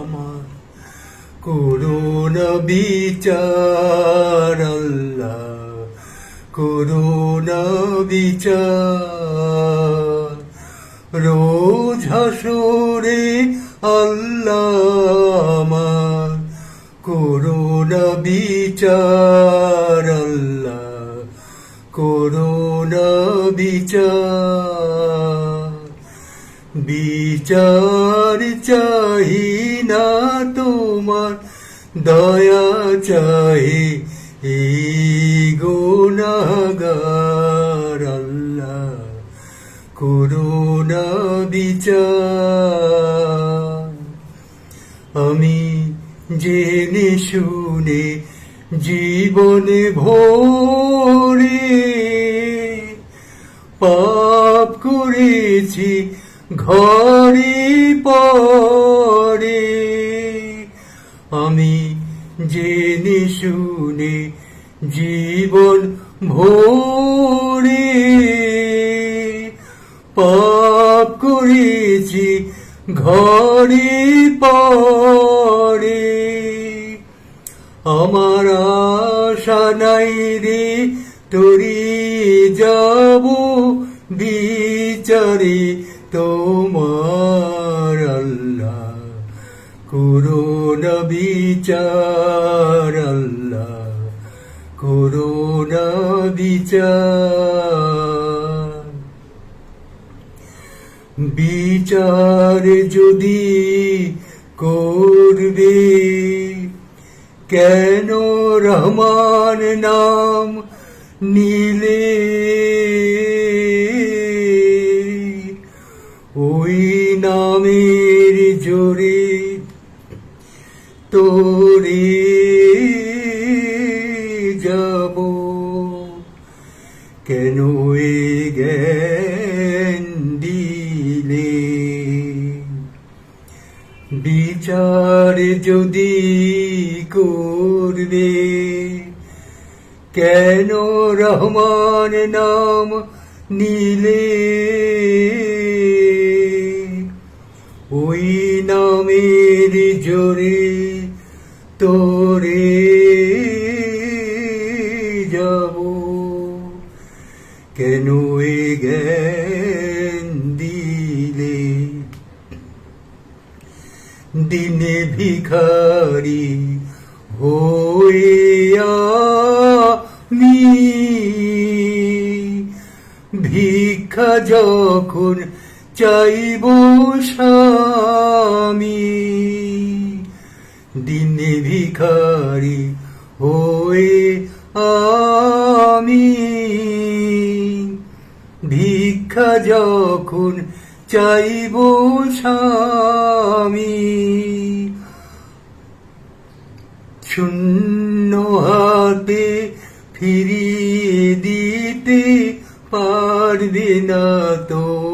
আমার করুণা বিচার আল্লাহ করুণা বিচার। রোজ হাসরে আল্লাহ আমার করুণা বিচার আল্লাহ বিচার। বিচার চাহি না তোমার, দয়া চাহি গুণাগার আল্লাহ, করুণা বিচার। আমি জেনে শুনে জীবনে ভোরে পাপ করেছি ঘরে পরে আমি জেনে শুনে জীবন ভোরে পাপ করেছি ঘরে পরে আমার আশা নাই রে, তরি যাব বিচারে। তোমার আল্লাহ করুণা বিচার আল্লাহ করুণা বিচার। বিচার যদি করবে কেন রহমান নাম নীলে? নামের জোরে তোরে যাব। কেন এ জ্ঞান দিলে? বিচার যদি করবে কেন রহমান নাম নীলে? জোরে তোরে যাব। কেন এ দিলে? দিনে ভিখারি হইয়া ভিক্ষা যখন চাইব স্বামী দিনে ভিখারি হয়ে আমি। ভিক্ষা যখন চাইব স্বামী শূন্য হাতে ফিরিয়ে দিতে পারবে না তো।